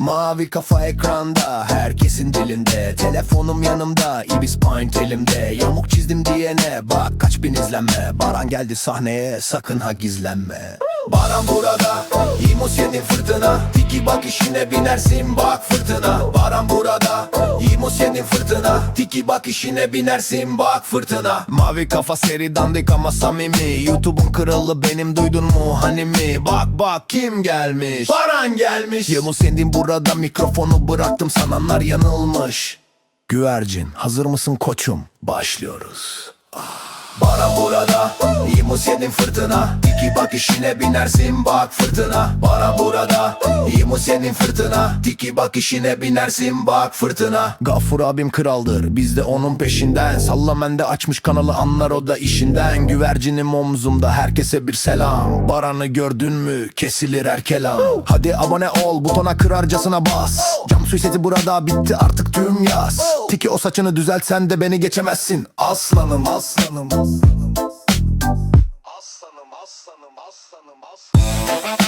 Mavi kafa ekranda herkesin dilinde. Telefonum yanımda ibis point elimde. Yamuk çizdim diyene bak kaç bin izlenme. Baran geldi sahneye sakın ha gizlenme. Baran burada İmus yedin fırtına. Tiki bak işine binersin bak fırtına. Baran burada Yedin fırtına. Tiki bak işine binersin bak fırtına. Mavi kafa seri dandik ama samimi. YouTube'un kralı benim duydun mu hani mi Bak bak kim gelmiş? Baran gelmiş. Yılmaz Sendin burada mikrofonu bıraktım sananlar yanılmış. Güvercin hazır mısın koçum? Başlıyoruz. Baran burada. İmus yedin fırtına Tiki bak işine binersin bak fırtına. Baran burada İmus yedin fırtına? Tiki bak işine binersin bak fırtına. Gaffur abim kraldır biz de onun peşinden. Sallamen de açmış kanalı anlar o da işinden. Güvercinim omzumda herkese bir selam. Baran'ı gördün mü? Kesilir her kelam. Hadi abone ol butona kırarcasına bas. Cam suyu seti burada bitti artık tüm yaz. Tiki o saçını düzeltsen de beni geçemezsin. Aslanım aslanım aslanım aslanım aslanım.